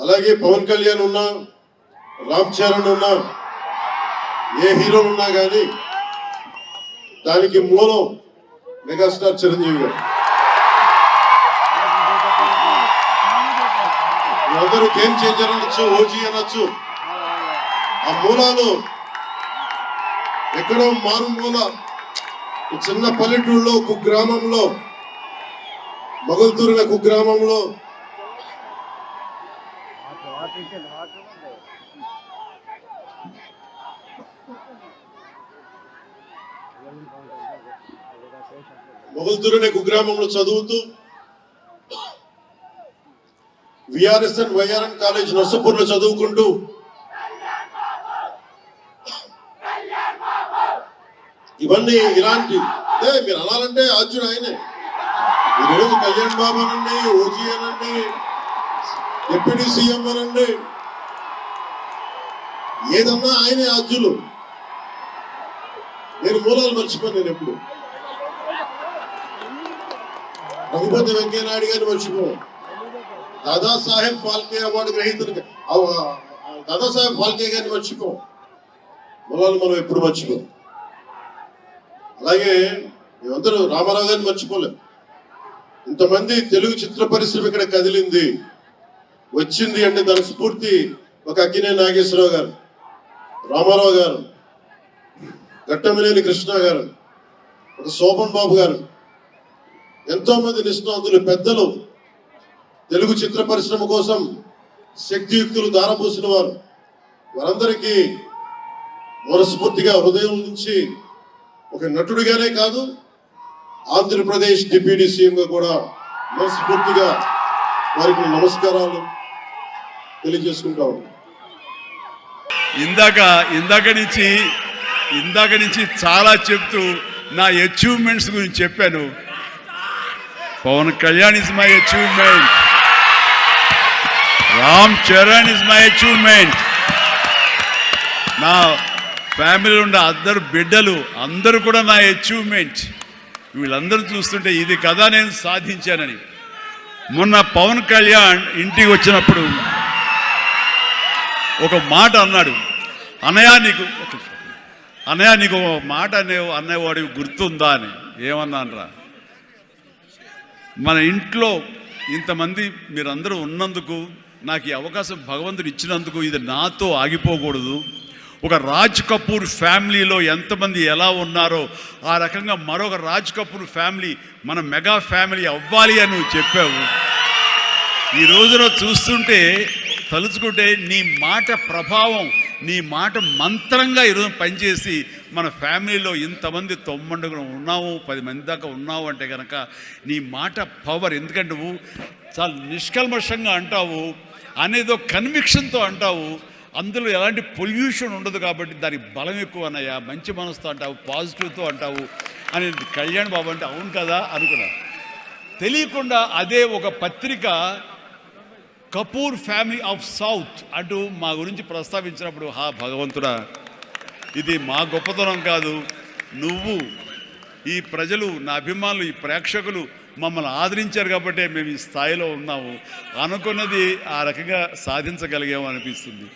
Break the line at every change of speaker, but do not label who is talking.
అలాగే పవన్ కళ్యాణ్ ఉన్నా రామ్ చరణ్ ఉన్నా ఏ హీరో ఉన్నా కానీ దానికి మూలం మెగాస్టార్ చిరంజీవి గారు. అందరూ గేమ్ చేంజర్ అనొచ్చు ఓజీ అనొచ్చు. ఆ మూలాలు ఎక్కడో మారుమూల ఒక చిన్న పల్లెటూరులో ఒక గ్రామంలో మొగల్తూరిన ఒక గ్రామంలో మొగల్తూరిన కుగ్రామంలో చదువుతూ విఆర్ఎస్ఎన్ వైఆర్ఎన్ కాలేజ్ నర్సపూర్లో చదువుకుంటూ ఇవన్నీ ఇలాంటి మీరు అనాలంటే అర్జున్ ఆయనే. మీరు ఈరోజు కళ్యాణ్ బాబు అనండి ఓజీ అనండి. డిప్యూటీ సీఎం అనండి. ఏదన్నా ఆయనే అర్జులు నేను మూలాలు మర్చిపోను నేను ఎప్పుడు. రఘుపతి వెంకయ్యనాయుడు గారిని మర్చిపో దాదాసాహెబ్ ఫాల్కే అవార్డు గ్రహీతలు దాదాసాహెబ్ ఫాల్కే గారిని మర్చిపో మూలాలు మనం ఎప్పుడు మర్చిపో అలాగే మేమందరూ రామారావు గారిని మర్చిపోలేం. ఇంతమంది తెలుగు చిత్ర పరిశ్రమ ఇక్కడ కదిలింది. వచ్చింది అంటే దాని స్ఫూర్తి ఒక అక్కినే నాగేశ్వరరావు గారు రామారావు గారు గట్టమినేని కృష్ణ గారు ఒక శోభన్ బాబు గారు. ఎంతోమంది నిష్ణాతులు పెద్దలు తెలుగు చిత్ర పరిశ్రమ కోసం శక్తియుక్తులు దారపోసిన వారు. వారందరికీ మనస్ఫూర్తిగా హృదయం నుంచి ఒక నటుడిగానే కాదు ఆంధ్రప్రదేశ్ డిప్యూటీ సీఎంగా కూడా మనస్ఫూర్తిగా వారికి నమస్కారాలు. తెలియజేసుకుంటా
ఇందాక ఇందాక నుంచి ఇందాక నుంచి చాలా చెప్తూ నా అచీవ్మెంట్స్ గురించి చెప్పాను. Pawan Kalyan is my achievement Ram Charan is my achievement నా ఫ్యామిలీలో ఉండే అందరు బిడ్డలు అందరూ కూడా నా అచీవ్మెంట్ వీళ్ళందరూ చూస్తుంటే ఇది కదా నేను సాధించానని. మొన్న పవన్ కళ్యాణ్ ఇంటికి వచ్చినప్పుడు ఒక మాట అన్నాడు. అన్నయ్య నీకు అన్నయ్య నీకు ఒక మాట అనే అన్నవాడివి గుర్తుందా అని. ఏమన్నానరా? మన ఇంట్లో ఇంతమంది మీరందరూ ఉన్నందుకు నాకు ఈ అవకాశం భగవంతుడు ఇచ్చినందుకు ఇది నాతో ఆగిపోకూడదు. ఒక రాజ్ కపూర్ ఫ్యామిలీలో ఎంతమంది ఎలా ఉన్నారో ఆ రకంగా మరొక రాజ్ కపూర్ ఫ్యామిలీ మన మెగా ఫ్యామిలీ అవ్వాలి అని నువ్వు చెప్పావు. ఈ రోజున చూస్తుంటే తలుచుకుంటే నీ మాట ప్రభావం నీ మాట మంత్రంగా ఈరోజు పనిచేసి మన ఫ్యామిలీలో ఇంతమంది తొమ్మండుగులు ఉన్నావు పది మంది దాకా ఉన్నావు అంటే కనుక నీ మాట పవర్. ఎందుకంటే నువ్వు చాలా నిష్కల్మషంగా అంటావు అనేదో కన్విక్షన్తో అంటావు అందులో ఎలాంటి పొల్యూషన్ ఉండదు కాబట్టి దానికి బలం ఎక్కువ అన్నయ్య మంచి మనసుతో అంటావు పాజిటివ్తో అంటావు అని కళ్యాణ్ బాబు అంటే అవును కదా అనుకున్నా తెలియకుండా అదే ఒక పత్రిక కపూర్ ఫ్యామిలీ ఆఫ్ సౌత్ అంటూ మా గురించి ప్రస్తావించినప్పుడు హా భగవంతుడా ఇది మా గొప్పతనం కాదు. నువ్వు ఈ ప్రజలు నా అభిమానులు ఈ ప్రేక్షకులు మమ్మల్ని ఆదరించారు కాబట్టే మేము ఈ స్థాయిలో ఉన్నాము. అనుకున్నది ఆ రకంగా సాధించగలిగాము అనిపిస్తుంది.